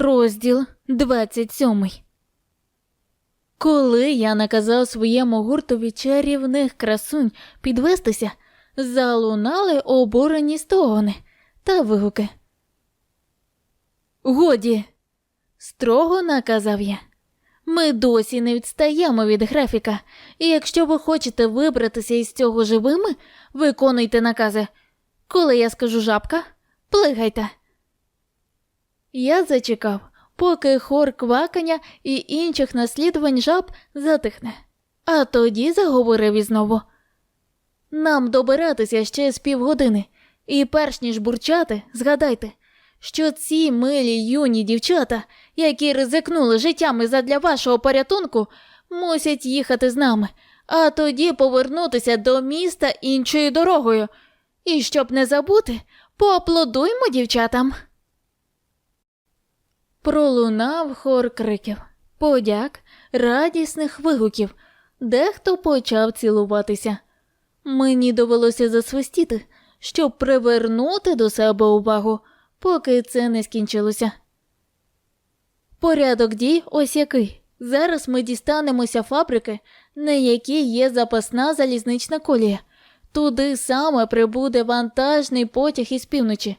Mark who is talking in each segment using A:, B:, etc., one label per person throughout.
A: Розділ 27 Коли я наказав своєму гуртові чарівних красунь підвестися, залунали обурені стогони та вигуки. Годі, строго наказав я. Ми досі не відстаємо від графіка, і якщо ви хочете вибратися із цього живими, виконуйте накази. Коли я скажу жабка, плигайте. Я зачекав, поки хор квакання і інших наслідувань жаб затихне, а тоді заговорив ізнову. Нам добиратися ще з півгодини, і перш ніж бурчати, згадайте, що ці милі юні дівчата, які ризикнули життями задля вашого порятунку, мусять їхати з нами, а тоді повернутися до міста іншою дорогою. І щоб не забути, поаплодуймо дівчатам. Пролунав хор криків, подяк, радісних вигуків. Дехто почав цілуватися. Мені довелося засвистіти, щоб привернути до себе увагу, поки це не скінчилося. Порядок дій ось який. Зараз ми дістанемося фабрики, на якій є запасна залізнична колія. Туди саме прибуде вантажний потяг із півночі.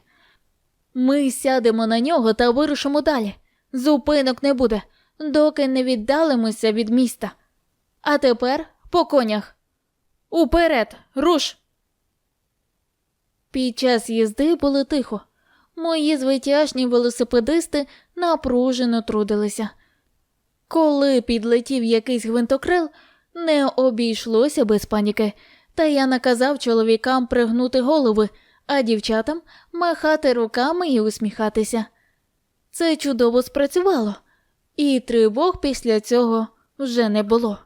A: Ми сядемо на нього та вирушимо далі. Зупинок не буде, доки не віддалимося від міста. А тепер по конях. Уперед, руш! Під час їзди було тихо. Мої звитяжні велосипедисти напружено трудилися. Коли підлетів якийсь гвинтокрил, не обійшлося без паніки, та я наказав чоловікам пригнути голови, а дівчатам махати руками і усміхатися. Це чудово спрацювало, і тривог після цього вже не було.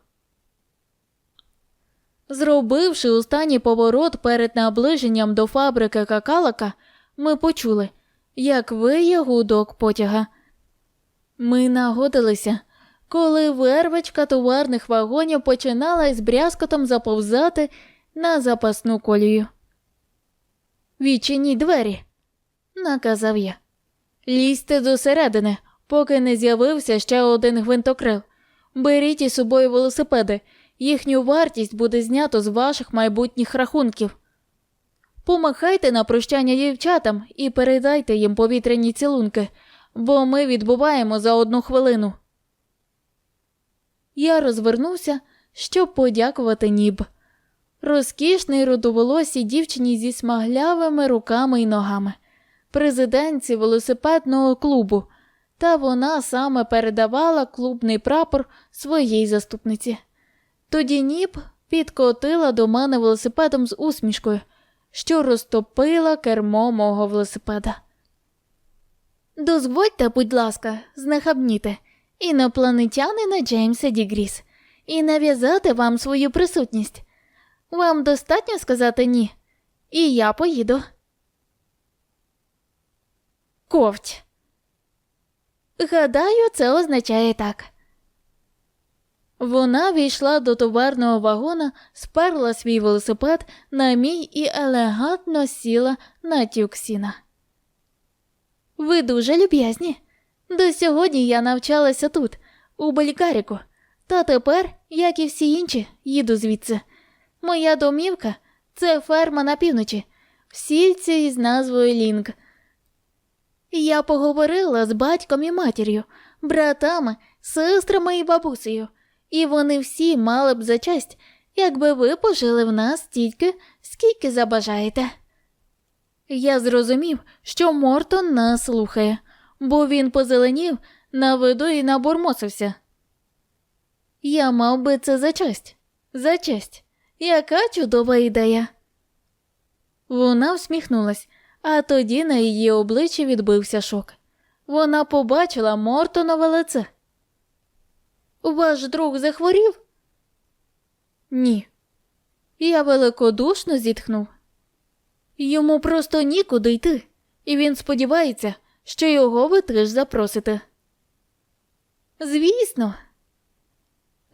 A: Зробивши останній поворот перед наближенням до фабрики какалака, ми почули, як виє гудок потяга. Ми нагодилися, коли вервочка товарних вагонів починала із брязкотом заповзати на запасну колію. Відчиніть двері, наказав я. Лізьте досередини, поки не з'явився ще один гвинтокрил. Беріть із собою велосипеди, їхню вартість буде знято з ваших майбутніх рахунків. Помахайте на прощання дівчатам і передайте їм повітряні цілунки, бо ми відбуваємо за одну хвилину. Я розвернувся, щоб подякувати Ніб. Розкішний родоволосій дівчині зі смаглявими руками і ногами, президентці велосипедного клубу, та вона саме передавала клубний прапор своїй заступниці. Тоді Ніб підкотила до мене велосипедом з усмішкою, що розтопила кермо мого велосипеда. Дозвольте, будь ласка, знахабніти інопланетянина Джеймса Дігріс і нав'язати вам свою присутність. Вам достатньо сказати ні, і я поїду. Ковть. Гадаю, це означає так. Вона війшла до товарного вагона, сперла свій велосипед на мій і елегантно сіла на тюксіна. Ви дуже люб'язні. До сьогодні я навчалася тут, у Бельгаріку, та тепер, як і всі інші, їду звідси. Моя домівка це ферма на півночі, в сільці із назвою Лінг. Я поговорила з батьком і матір'ю, братами, сестрами і бабусею, і вони всі мали б за честь, якби ви пожили в нас стільки, скільки забажаєте. Я зрозумів, що Мортон нас слухає, бо він позеленів на виду і набурмосився. Я мав би це за честь, за честь. Яка чудова ідея. Вона всміхнулась, а тоді на її обличчі відбився шок. Вона побачила Мортонове лице. Ваш друг захворів? Ні. Я великодушно зітхнув. Йому просто нікуди йти, і він сподівається, що його ви теж запросите. Звісно.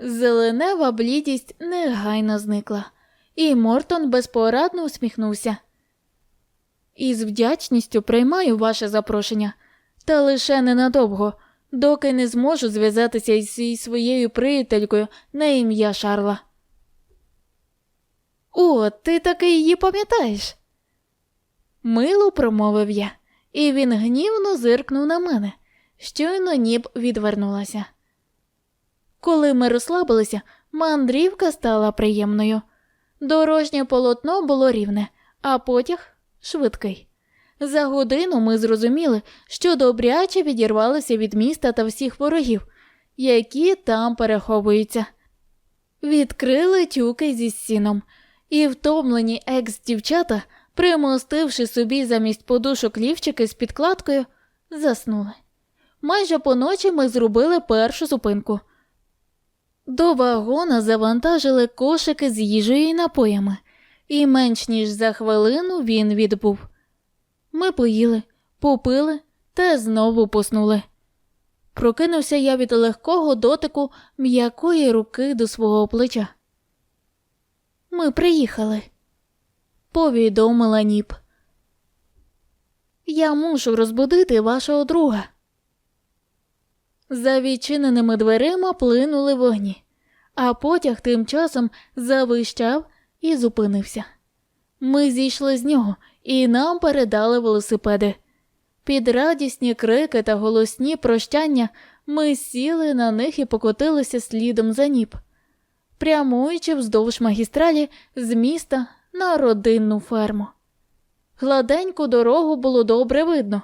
A: Зеленева блідість негайно зникла, і Мортон безпорадно усміхнувся. Із вдячністю приймаю ваше запрошення, Та лише ненадовго, доки не зможу зв'язатися із своєю приятелькою на ім'я Шарла. О, ти таки її пам'ятаєш? Мило промовив я, і він гнівно зиркнув на мене. Щойно ніб відвернулася. Коли ми розслабилися, мандрівка стала приємною. Дорожнє полотно було рівне, а потяг швидкий. За годину ми зрозуміли, що добряче відірвалися від міста та всіх ворогів, які там переховуються. Відкрили тюки зі сіном, і втомлені екс-дівчата, примостивши собі замість подушок лівчики з підкладкою, заснули. Майже поночі ми зробили першу зупинку. До вагона завантажили кошики з їжею і напоями, і менш ніж за хвилину він відбув. Ми поїли, попили та знову поснули. Прокинувся я від легкого дотику м'якої руки до свого плеча. Ми приїхали, повідомила Ніп. Я мушу розбудити вашого друга. За відчиненими дверима плинули вогні, а потяг тим часом завищав і зупинився. Ми зійшли з нього і нам передали велосипеди. Під радісні крики та голосні прощання ми сіли на них і покотилися слідом за ніп, прямуючи вздовж магістралі з міста на родинну ферму. Гладеньку дорогу було добре видно.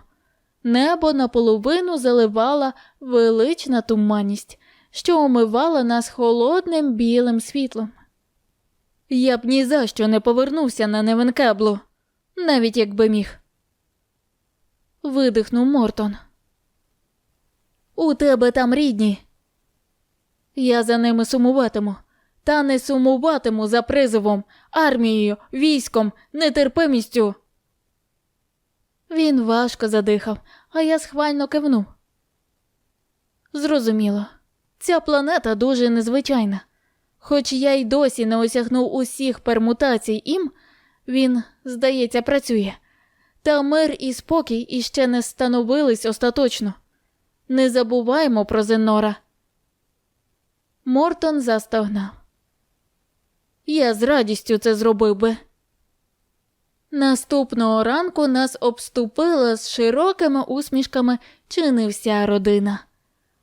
A: Небо наполовину заливала велична туманність, що омивала нас холодним білим світлом. Я б ні за що не повернувся на Невенкеблу, навіть якби міг. Видихнув Мортон. У тебе там рідні. Я за ними сумуватиму, та не сумуватиму за призовом, армією, військом, нетерпимістю. Він важко задихав, а я схвально кивнув. Зрозуміло, ця планета дуже незвичайна. Хоч я й досі не осягнув усіх пермутацій ім, він, здається, працює. Та мир і спокій іще не становились остаточно. Не забуваймо про Зенора. Мортон застогнав. Я з радістю це зробив би. Наступного ранку нас обступила з широкими усмішками чи не вся родина.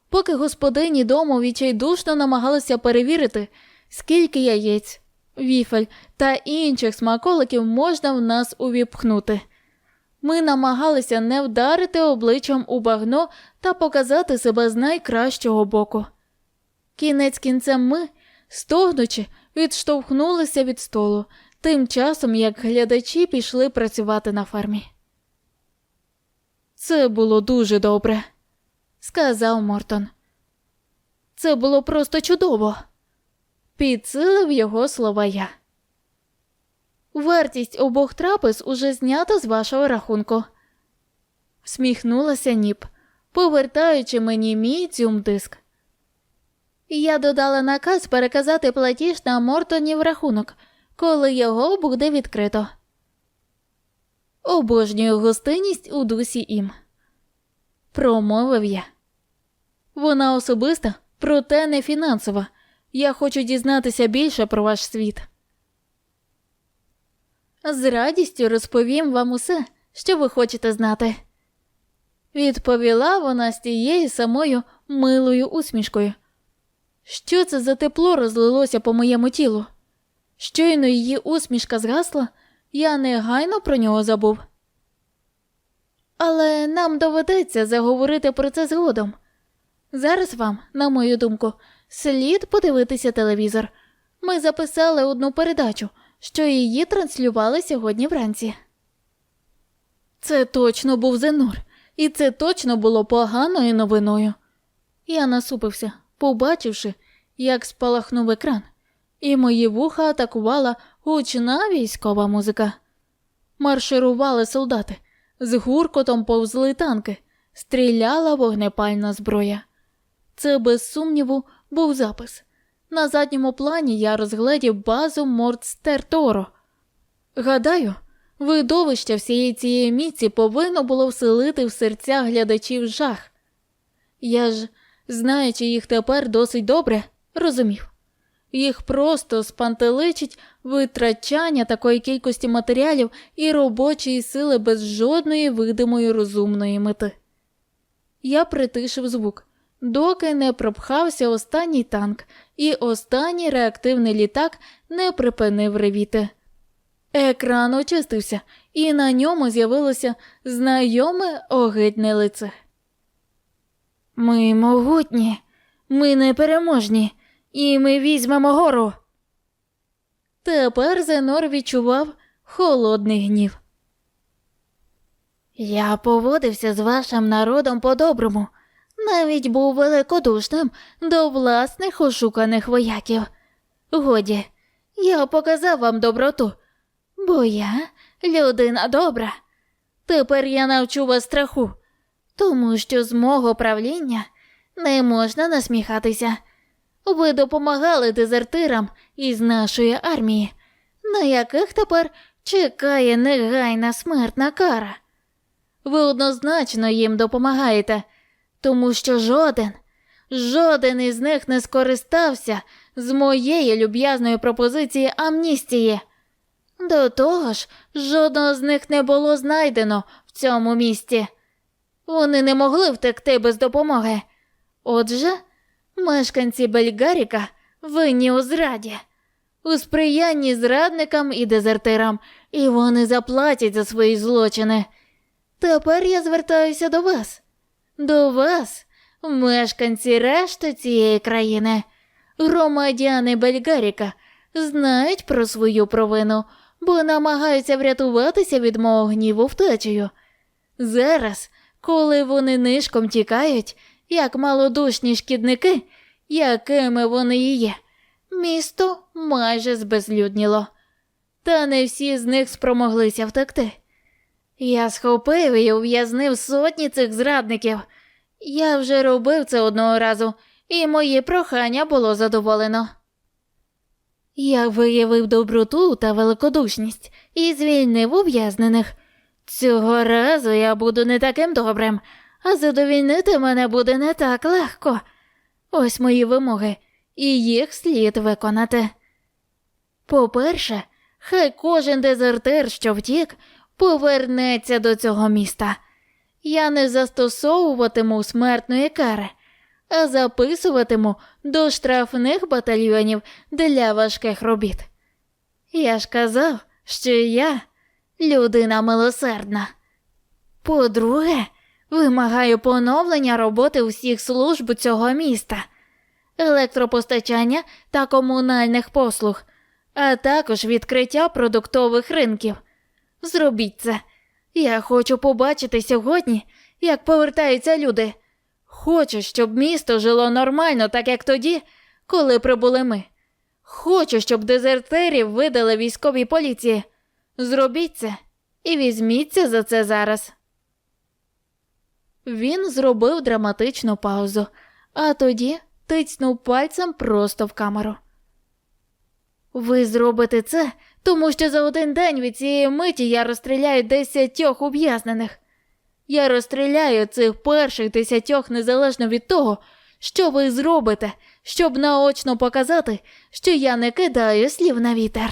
A: Поки господині дому відчайдушно намагалися перевірити, скільки яєць, віфель та інших смаколиків можна в нас увіпхнути. Ми намагалися не вдарити обличчям у багно та показати себе з найкращого боку. Кінець кінцем ми, стогнучи, відштовхнулися від столу, тим часом як глядачі пішли працювати на фермі. Це було дуже добре, сказав Мортон. Це було просто чудово. Підсилив його слова я. Вартість обох трапез уже знята з вашого рахунку. Всміхнулася Ніп, повертаючи мені мій дзюмдиск. Я додала наказ переказати платіж на Мортонів рахунок, коли його буде відкрито. Обожнюю гостинність у дусі ім. Промовив я. Вона особиста, проте не фінансова. Я хочу дізнатися більше про ваш світ. З радістю розповім вам усе, що ви хочете знати. Відповіла вона з тією самою милою усмішкою. Що це за тепло розлилося по моєму тілу? Щойно її усмішка згасла, я негайно про нього забув. Але нам доведеться заговорити про це згодом. Зараз вам, на мою думку, слід подивитися телевізор. Ми записали одну передачу, що її транслювали сьогодні вранці. Це точно був Зенур, і це точно було поганою новиною. Я насупився, побачивши, як спалахнув екран, і мої вуха атакувала гучна військова музика. Марширували солдати, з гуркотом повзли танки, стріляла вогнепальна зброя. Це, без сумніву, був запис. На задньому плані я розгледів базу Мортстерторо. Гадаю, Видовище всієї цієї міці повинно було вселити в серця глядачів жах. Я ж, знаючи їх тепер досить добре, розумів. Їх просто спантеличить витрачання такої кількості матеріалів і робочої сили без жодної видимої розумної мети. Я притишив звук, доки не пропхався останній танк, і останній реактивний літак не припинив ревіти. Екран очистився, і на ньому з'явилося знайоме огидне лице. Ми могутні, ми непереможні, і ми візьмемо гору. Тепер Зенор відчував холодний гнів. Я поводився з вашим народом по-доброму, навіть був великодушним до власних ошуканих вояків. Годі, я показав вам доброту, бо я людина добра. Тепер я навчу вас страху, тому що з мого правління не можна насміхатися. Ви допомагали дезертирам із нашої армії, на яких тепер чекає негайна смертна кара. Ви однозначно їм допомагаєте, тому що жоден, жоден із них не скористався з моєї люб'язної пропозиції амністії. До того ж, жодного з них не було знайдено в цьому місті. Вони не могли втекти без допомоги. Отже, мешканці Бельгаріка винні у зраді, у сприянні зрадникам і дезертирам, і вони заплатять за свої злочини. Тепер я звертаюся до вас, до вас, мешканці решти цієї країни. Громадяни Бельгаріка знають про свою провину, бо намагаються врятуватися від мого гніву втечею. Зараз, коли вони нишком тікають, як малодушні шкідники, якими вони і є, місто майже збезлюдніло. Та не всі з них спромоглися втекти. Я схопив і ув'язнив сотні цих зрадників. Я вже робив це одного разу, і моє прохання було задоволено. Я виявив доброту та великодушність і звільнив ув'язнених. Цього разу я буду не таким добрим, а задовільнити мене буде не так легко. Ось мої вимоги, і їх слід виконати. По-перше, хай кожен дезертир, що втік, повернеться до цього міста. Я не застосовуватиму смертної кари, а записуватиму до штрафних батальйонів для важких робіт. Я ж казав, що я людина милосердна. По-друге, вимагаю поновлення роботи усіх служб цього міста, електропостачання та комунальних послуг, а також відкриття продуктових ринків. Зробіть це. Я хочу побачити сьогодні, як повертаються люди. Хочу, щоб місто жило нормально, так як тоді, коли прибули ми. Хочу, щоб дезертерів видали військовій поліції. Зробіть це і візьміться за це зараз. Він зробив драматичну паузу, а тоді тицьнув пальцем просто в камеру. Ви зробите це, тому що за один день від цієї миті я розстріляю десятьох ув'язнених. Я розстріляю цих перших десятьох незалежно від того, що ви зробите, щоб наочно показати, що я не кидаю слів на вітер.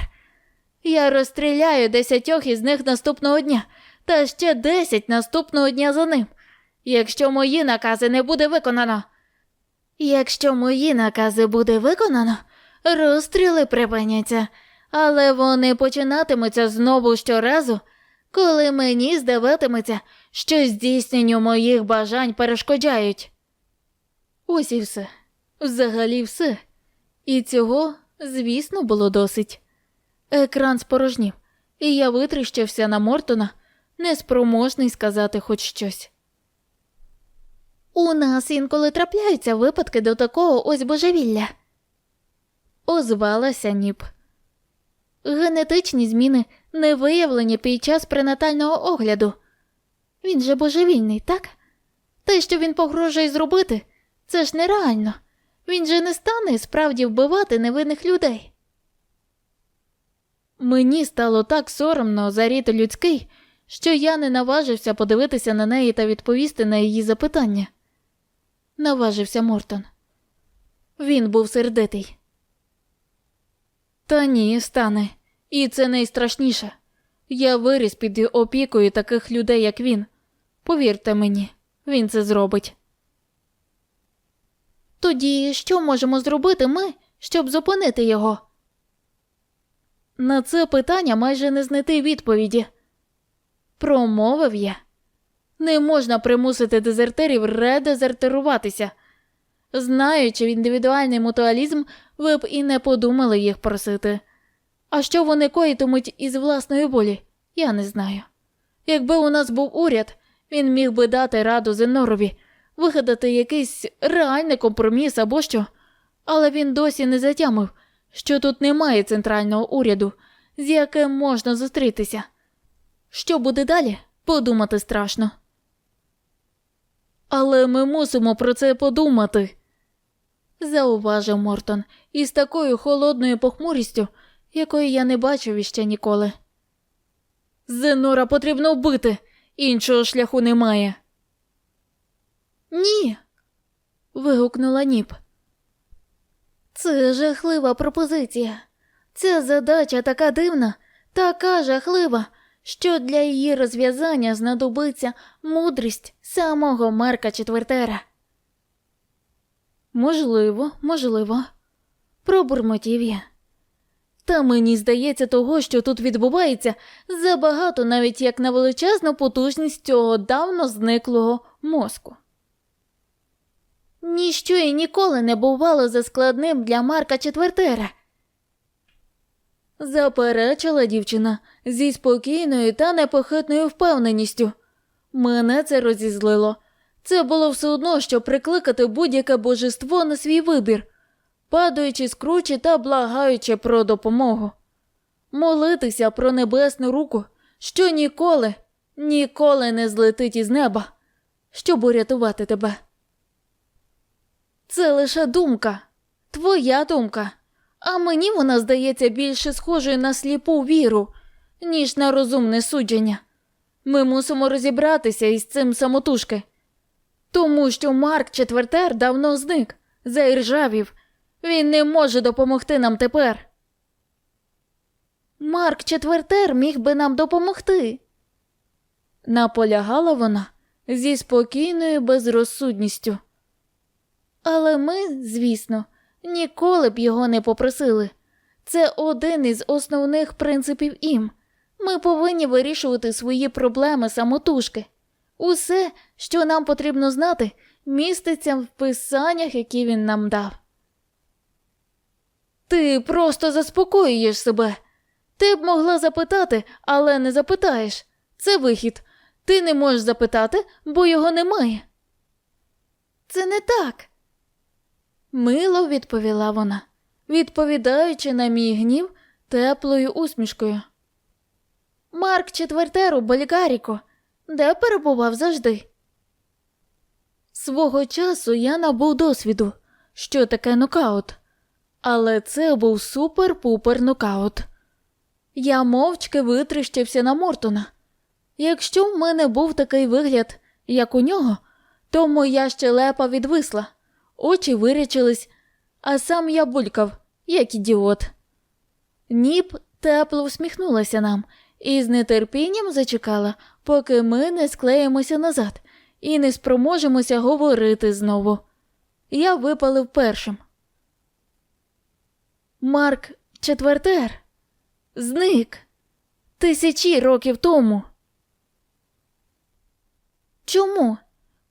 A: Я розстріляю десятьох із них наступного дня, та ще десять наступного дня за ним, якщо мої накази не буде виконано. Якщо мої накази буде виконано, розстріли припиняться, але вони починатимуться знову щоразу, коли мені здаватиметься, що здійсненню моїх бажань перешкоджають. Ось і все, взагалі все. І цього, звісно, було досить. Екран спорожнів, і я витріщився на Мортона, неспроможний сказати хоч щось. У нас інколи трапляються випадки до такого ось божевілля. Озвалася Ніп. Генетичні зміни не виявлені під час пренатального огляду. Він же божевільний, так? Те, що він погрожує зробити, це ж нереально. Він же не стане справді вбивати невинних людей. Мені стало так соромно за рід людський, що я не наважився подивитися на неї та відповісти на її запитання. Наважився Мортон. Він був сердитий. Та ні, стане, і це найстрашніше. Я виріс під опікою таких людей, як він. Повірте мені, він це зробить. Тоді що можемо зробити ми, щоб зупинити його? На це питання майже не знайти відповіді. Промовив я. Не можна примусити дезертерів редезертируватися. Знаючи індивідуальний мутуалізм, ви б і не подумали їх просити. А що вони коїтимуть із власної волі, я не знаю. Якби у нас був уряд, він міг би дати раду Зенорові, вигадати якийсь реальний компроміс або що, але він досі не затямив, що тут немає центрального уряду, з яким можна зустрітися. Що буде далі, подумати страшно. Але ми мусимо про це подумати, зауважив Мортон із такою холодною похмурістю, якої я не бачив іще ніколи. Зенора потрібно вбити, іншого шляху немає. Ні. вигукнула Ніп. Це жахлива пропозиція. Ця задача така дивна, така жахлива, що для її розв'язання знадобиться мудрість самого Марка Четвертера. Можливо, можливо, пробурмотів я. Та мені здається, того, що тут відбувається, забагато навіть як на величезну потужність цього давно зниклого мозку. Ніщо і ніколи не бувало за складним для Марка Четвертера. Заперечила дівчина зі спокійною та непохитною впевненістю. Мене це розізлило. Це було все одно, що прикликати будь-яке божество на свій вибір, падаючи з кручі та благаючи про допомогу, молитися про небесну руку, що ніколи, ніколи не злетить із неба, щоб урятувати тебе. Це лише думка, твоя думка, а мені вона здається більше схожою на сліпу віру, ніж на розумне судження. Ми мусимо розібратися із цим самотужки. Тому що Марк Четвертер давно зник, заіржавів. Він не може допомогти нам тепер. Марк Четвертер міг би нам допомогти. Наполягала вона зі спокійною безрозсудністю. Але ми, звісно, ніколи б його не попросили. Це один із основних принципів ім. Ми повинні вирішувати свої проблеми самотужки. Усе, що нам потрібно знати, міститься в писаннях, які він нам дав. Ти просто заспокоюєш себе. Ти б могла запитати, але не запитаєш. Це вихід. Ти не можеш запитати, бо його немає. Це не так. Мило відповіла вона, відповідаючи на мій гнів теплою усмішкою. Марк Четвертеру Бельгаріко, де перебував завжди. Свого часу я набув досвіду, що таке нокаут, але це був супер-пупер нокаут. Я мовчки витріщився на Мортона. Якщо в мене був такий вигляд, як у нього, то моя щелепа відвисла, очі вирячились, а сам я булькав, як ідіот. Ніп тепло всміхнулася нам і з нетерпінням зачекала, поки ми не склеїмося назад і не спроможемося говорити знову. Я випалив першим. Марк Четвертер зник тисячі років тому. Чому?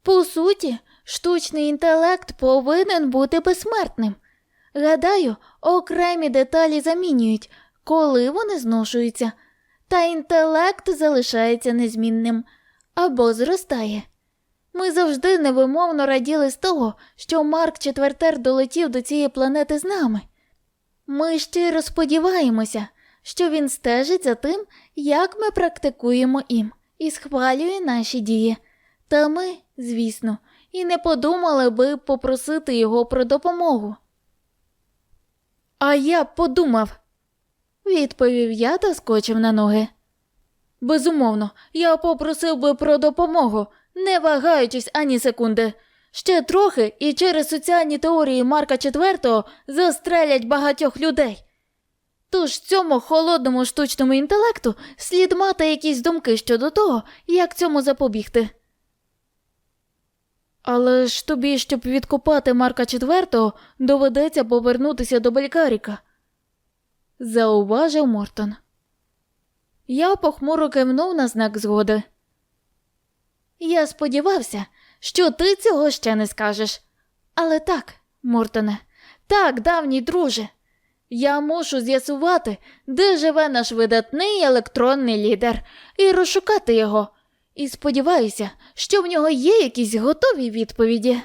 A: По суті, штучний інтелект повинен бути безсмертним. Гадаю, окремі деталі замінюють, коли вони зношуються, та інтелект залишається незмінним або зростає. Ми завжди невимовно раділи з того, що Марк Четвертер долетів до цієї планети з нами. Ми щиро сподіваємося, що він стежить за тим, як ми практикуємо їм, і схвалює наші дії. Та ми, звісно, і не подумали би попросити його про допомогу. А я подумав, відповів я та скочив на ноги. Безумовно, я попросив би про допомогу, не вагаючись ані секунди. Ще трохи і через соціальні теорії Марка IV застрелять багатьох людей. Тож цьому холодному штучному інтелекту слід мати якісь думки щодо того, як цьому запобігти. Але ж тобі, щоб відкопати Марка IV, доведеться повернутися до Белькаріка, зауважив Мортон. Я похмуро кивнув на знак згоди. Я сподівався, що ти цього ще не скажеш. Але так, Мортоне, так, давній друже. Я мушу з'ясувати, де живе наш видатний електронний лідер, і розшукати його. І сподіваюся, що в нього є якісь готові відповіді.